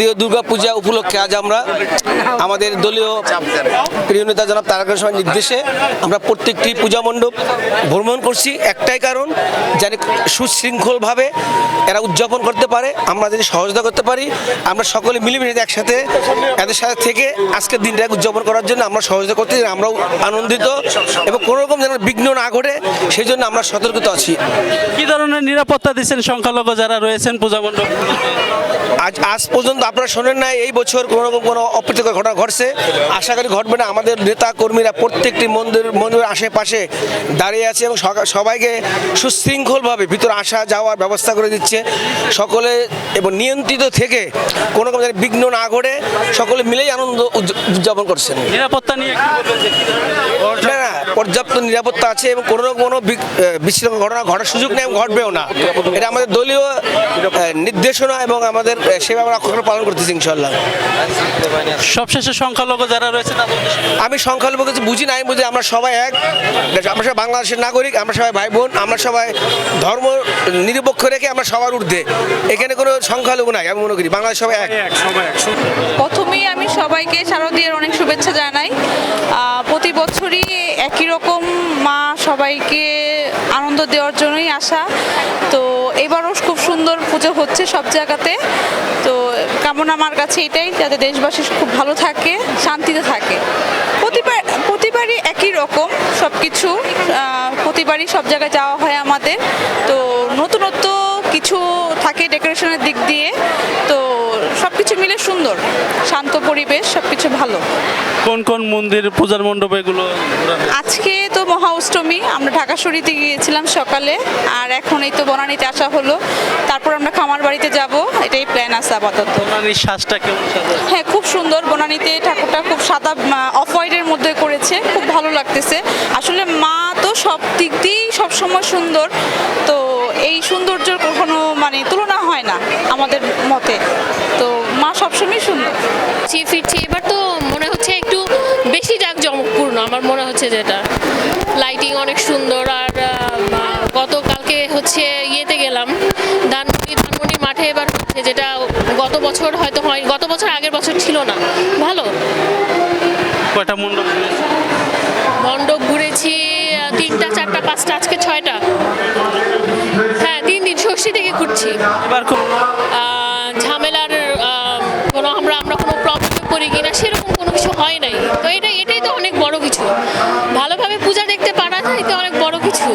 শারদীয় দুর্গা পূজা উপলক্ষে আজ আমরা আমাদের দলীয় প্রিয় নেতা জনাব তারকা সময় নির্দেশে আমরা প্রত্যেকটি পূজা মণ্ডপ ভ্রমণ করছি। একটাই কারণ যেন সুশৃঙ্খলভাবে এরা উদযাপন করতে পারে আমরা যদি সহযোগিতা করতে পারি আমরা সকলে মিলেমিশে একসাথে এদের সাথে থেকে আজকের দিনটা উদযাপন করার জন্য আমরা সহযোগিতা করতে আমরাও আনন্দিত এবং কোনো রকম যেন বিঘ্ন না ঘটে সেই জন্য আমরা সতর্কিত আছি। কি ধরনের নিরাপত্তা দিচ্ছেন সংখ্যালঘু যারা রয়েছেন পূজা মণ্ডপ? আজ আজ পর্যন্ত আপনারা শোনেন না এই বছর কোনো রকম কোনো অপ্রীতিকর ঘটনা ঘটছে। আশা করি ঘটবে না। আমাদের নেতা কর্মীরা প্রত্যেকটি মন্দির মন্দিরের আশেপাশে দাঁড়িয়ে আছে এবং সবাইকে সুশৃঙ্খলভাবে ভিতরে আসা যাওয়ার ব্যবস্থা করে দিচ্ছে। সকলে এবং নিয়ন্ত্রিত থেকে কোনো রকম বিঘ্ন না ঘটে সকলে মিলেই আনন্দ উদয- উদযাপন করছেন। নিরাপত্তা নিয়ে না পর্যাপ্ত নিরাপত্তা আছে এবং কোনো রকম কোনো বিশৃঙ্খল ঘটনা ঘটার সুযোগ নেই এবং ঘটবেও না। এটা আমাদের দলীয় নির্দেশনা এবং আমাদের সেভাবে অক্ষরে পালন করতেছি ইনশাল্লাহ। সবশেষে সংখ্যালঘু যারা রয়েছে আমি সংখ্যালঘু কিছু বুঝি নাই বুঝি আমরা সবাই এক। আমরা সবাই বাংলাদেশের নাগরিক আমরা সবাই ভাই বোন আমরা সবাই ধর্ম নিরপেক্ষ রেখে আমরা সবার ঊর্ধ্বে। এখানে কোনো সংখ্যালঘু নাই আমি মনে করি বাংলাদেশ সবাই এক। প্রথমেই আমি সবাইকে শারদীয়ার অনেক শুভেচ্ছা জানাই। প্রতি বছরই একই রকম মা সবাইকে আনন্দ দেওয়ার জন্যই আসা। তো এবারও খুব সুন্দর পুজো হচ্ছে সব জায়গাতে। তো কামনা আমার কাছে এটাই, যাতে দেশবাসী খুব ভালো থাকে, শান্তিতে থাকে। প্রতিবার, প্রতিবারই একই রকম সব কিছু প্রতিবারই সব জায়গায় যাওয়া হয় আমাদের। তো নতুনত্ব কিছু থাকে ডেকোরেশনের দিক দিয়ে। মিলে সুন্দর শান্ত পরিবেশ সব কিছু ভালো। কোন কোন মন্দির পূজার মণ্ডপ এগুলো আজকে তো মহা অষ্টমী আমরা ঢাকা শরীতে গিয়েছিলাম সকালে আর এখন এই তো বনানীতে আসা হলো। তারপর আমরা খামার বাড়িতে যাব এটাই প্ল্যান আছে আপাতত। বনানীর শ্বাসটা কেমন হ্যাঁ খুব সুন্দর। বনানীতে ঠাকুরটা খুব সাদা অফ হোয়াইটের মধ্যে করেছে খুব ভালো লাগতেছে। আসলে মা তো সব দিক দিয়েই সবসময় সুন্দর তো এই সৌন্দর্যের কখনো মানে তুলনা হয় না আমাদের মতে। তো মা সবসময় সুন্দর। ফিরছি ফিরছি। এবার তো মনে হচ্ছে একটু বেশি জাঁকজমকপূর্ণ আমার মনে হচ্ছে যেটা। লাইটিং অনেক সুন্দর আর গতকালকে হচ্ছে ইয়েতে গেলাম ধানমন্ডি ধানমন্ডি মাঠে এবার হচ্ছে যেটা গত বছর হয়তো হয় গত বছর আগের বছর ছিল না। ভালো? কয়টা মণ্ডপ? মণ্ডপ ঘুরেছি তিনটা চারটা পাঁচটা আজকে তিন থেকে ঘুরছি। এবার খুব আহ, ঝামেলার আহ, কোনো আমরা আমরা কোনো প্রবলেমে পড়ি কিনা সেরকম কোনো কিছু হয় নাই। তো এটা এটাই তো অনেক বড় কিছু। ভালোভাবে পূজা দেখতে পারা যায় তো অনেক বড় কিছু।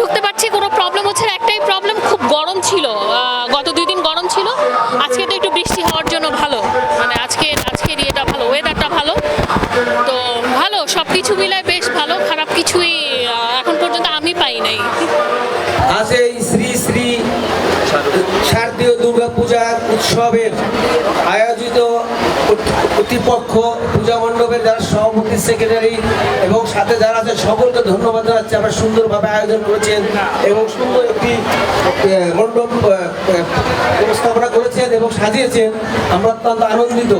ঢুকতে পারছি কোনো প্রবলেম হচ্ছে একটাই প্রবলেম খুব গরম ছিল। গত দুই দিন গরম ছিল। আজকে তো একটু বৃষ্টি হওয়ার জন্য ভালো। মানে আজকে আজকের ইয়েটা ভালো ওয়েদারটা ভালো। তো ভালো সব কিছু মিলায় বেশ ভালো। খারাপ কিছুই এখন পর্যন্ত আমি পাই নাই। আজ এই আয়োজিত কর্তৃপক্ষ, পূজা মণ্ডপের যারা সভাপতি সেক্রেটারি এবং সাথে যারা আছে, সকলকে ধন্যবাদ জানাচ্ছি। আমরা সুন্দরভাবে আয়োজন করেছেন এবং সুন্দর একটি মণ্ডপ উপস্থাপনা করেছেন এবং সাজিয়েছেন। আমরা অত্যন্ত আনন্দিত।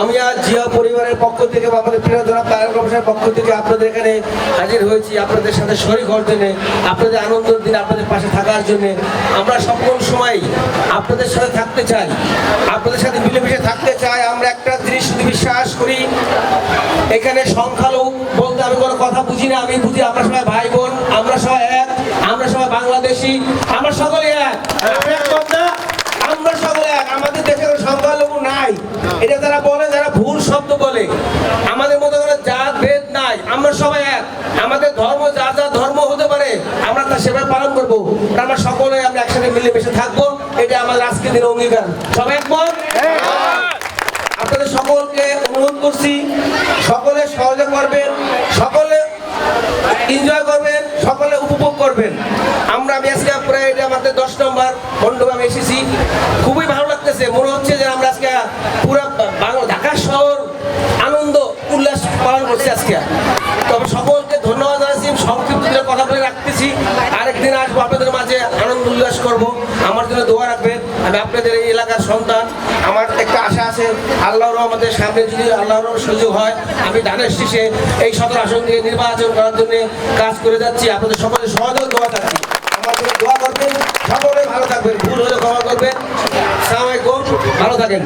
আমি আজ জিয়া পরিবারের পক্ষ থেকে বা আমাদের প্রিয় জনাব তারক রহমানের পক্ষ থেকে আপনাদের এখানে হাজির হয়েছি, আপনাদের সাথে শরীর হওয়ার জন্য আপনাদের আনন্দের দিন আপনাদের পাশে থাকার জন্য। আমরা সকল সময় আপনাদের সাথে থাকতে চাই। আপনাদের সাথে মিলেমিশে থাকতে চাই। আমরা একটা জিনিস শুধু বিশ্বাস করি, এখানে সংখ্যালঘু বলতে আমি কোনো কথা বুঝি না, আমি বুঝি আমরা সবাই ভাই বোন, আমরা সবাই এক, আমরা সবাই বাংলাদেশি, আমরা সকলে এক। আমরা সকলে এক, আমাদের দেশে কোনো সংখ্যালঘু নাই। এটা যারা বলে, যারা ভুল শব্দ বলে, আমাদের মধ্যে কোনো জাত, ভেদ নাই, আমরা সবাই এক। আমাদের ধর্ম যা যা ধর্ম হতে পারে, আমরা তার সেভাবে পালন করব। আমরা সকলে আমরা একসাথে মিলেমিশে থাকব, এটা আমাদের আজকের দিনের অঙ্গীকার। সবাই একমত আপনাদের সকলকে অনুরোধ করছি সকলে সহযোগ করবেন সকলে এনজয় করবেন সকলে উপভোগ করবেন। আমরা আমি আজকে প্রায় এটা আমাদের দশ নম্বর মণ্ডপে এসেছি। খুবই ভালো লাগতেছে। মনে হচ্ছে যে আমরা আজকে পুরো বাংলা ঢাকা শহর আনন্দ, উল্লাস পালন করছি আজকে। তবে সকলকে ধন্যবাদ জানাচ্ছি। সংক্ষিপ্ত কথা বলে রাখতেছি। আরেকদিন আসব আপনাদের মাঝে আনন্দ উল্লাস করব। আমার জন্য দোয়া রাখবেন। আমি আপনাদের এই এলাকার সন্তান। আমার একটা আছে, আল্লাহর আমাদের সামনে যদি আল্লাহর সুযোগ হয়, আমি ধানের শীষে এই সদর আসন নিয়ে নির্বাচন করার জন্য কাজ করে যাচ্ছি। আপনাদের সকলের সহযোগ দোয়া চাচ্ছি আমার জন্য দোয়া করবেন। সকলে ভালো থাকবেন। ভুল হলে ক্ষমা করবেন। সালামালাইকুম ভালো থাকেন।